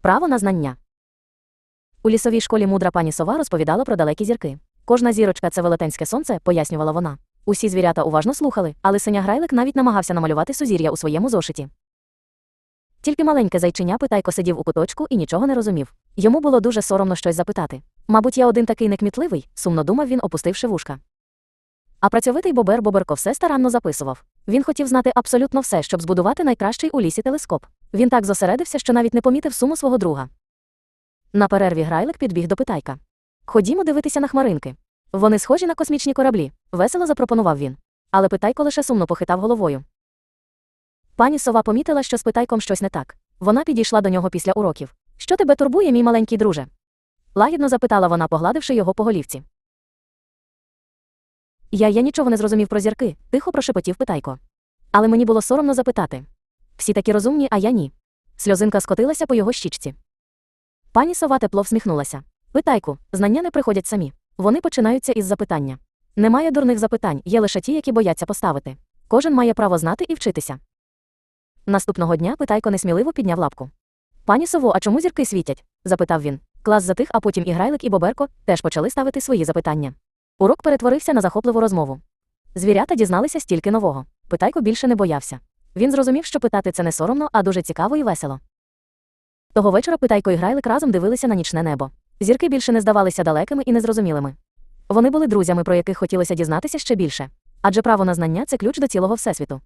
Право на знання. У лісовій школі мудра пані сова розповідала про далекі зірки. Кожна зірочка це велетенське сонце, пояснювала вона. Усі звірята уважно слухали, але синя грайлик навіть намагався намалювати сузір'я у своєму зошиті. Тільки маленьке зайчиня питайко сидів у куточку і нічого не розумів. Йому було дуже соромно щось запитати. Мабуть, я один такий некмітливий, сумно думав він, опустивши вушка. А працьовитий бобер Боберко все старанно записував. Він хотів знати абсолютно все, щоб збудувати найкращий у лісі телескоп. Він так зосередився, що навіть не помітив суму свого друга. На перерві грайлик підбіг до питайка. Ходімо дивитися на хмаринки. Вони схожі на космічні кораблі, весело запропонував він. Але питайко лише сумно похитав головою. Пані сова помітила, що з питайком щось не так. Вона підійшла до нього після уроків. Що тебе турбує, мій маленький друже? Лагідно запитала вона, погладивши його по голівці. Я я нічого не зрозумів про зірки, тихо прошепотів питайко. Але мені було соромно запитати. Всі такі розумні, а я ні. Сльозинка скотилася по його щічці. Пані сова тепло всміхнулася. Питайку, знання не приходять самі. Вони починаються із запитання. Немає дурних запитань, є лише ті, які бояться поставити. Кожен має право знати і вчитися. Наступного дня питайко несміливо підняв лапку. Пані сово, а чому зірки світять? запитав він. Клас затих, а потім і Грайлик, і Боберко теж почали ставити свої запитання. Урок перетворився на захопливу розмову. Звірята дізналися стільки нового. Питайко більше не боявся. Він зрозумів, що питати це не соромно, а дуже цікаво і весело. Того вечора Питайко і Грайлик разом дивилися на нічне небо. Зірки більше не здавалися далекими і незрозумілими. Вони були друзями, про яких хотілося дізнатися ще більше. Адже право на знання це ключ до цілого всесвіту.